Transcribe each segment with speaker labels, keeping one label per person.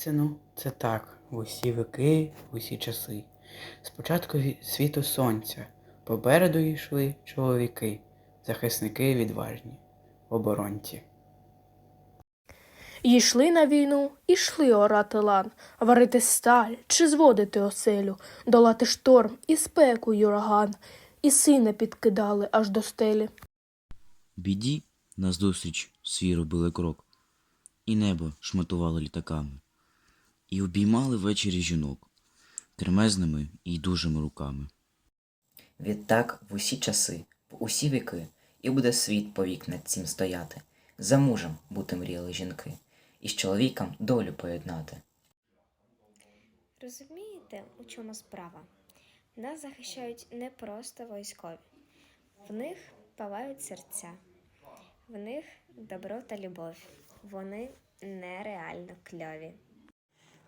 Speaker 1: воістину це так, в усі віки, в усі часи. Спочатку світу сонця, попереду йшли чоловіки, захисники відважні, оборонці.
Speaker 2: Йшли на війну, ішли орати лан, варити сталь чи зводити оселю, долати шторм і спеку й ураган, і сина підкидали аж до стелі.
Speaker 3: Біді назустріч свій робили крок, і небо шматували літаками, і обіймали ввечері жінок кремезними і дужими руками.
Speaker 4: Відтак в усі часи, в усі віки, і буде світ повік над цим стояти, за мужем бути мріяли жінки, і з чоловіком долю поєднати.
Speaker 5: Розумієте, у чому справа? Нас захищають не просто військові. В них палають серця, в них добро та любов. Вони нереально кльові.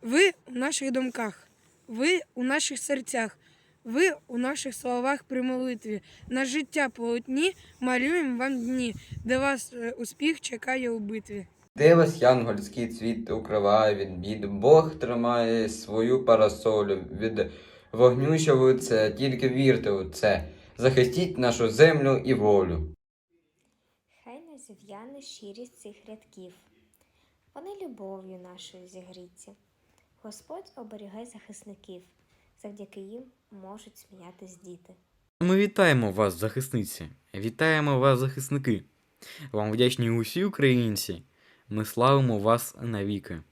Speaker 6: Ви у наших думках, ви у наших серцях, ви у наших словах при молитві. На життя полотні малюємо вам дні, де вас е, успіх чекає у битві.
Speaker 7: Де вас янгольський цвіт укриває від бід, Бог тримає свою парасолю від вогню, що ви це, тільки вірте у це, захистіть нашу землю і волю.
Speaker 5: Хай не зів'яне щирість цих рядків. Вони любов'ю нашою зігріті. Господь оберігає захисників, завдяки їм можуть сміятись діти.
Speaker 8: Ми вітаємо вас, захисниці. Вітаємо вас, захисники. Вам вдячні усі українці. Ми славимо вас навіки.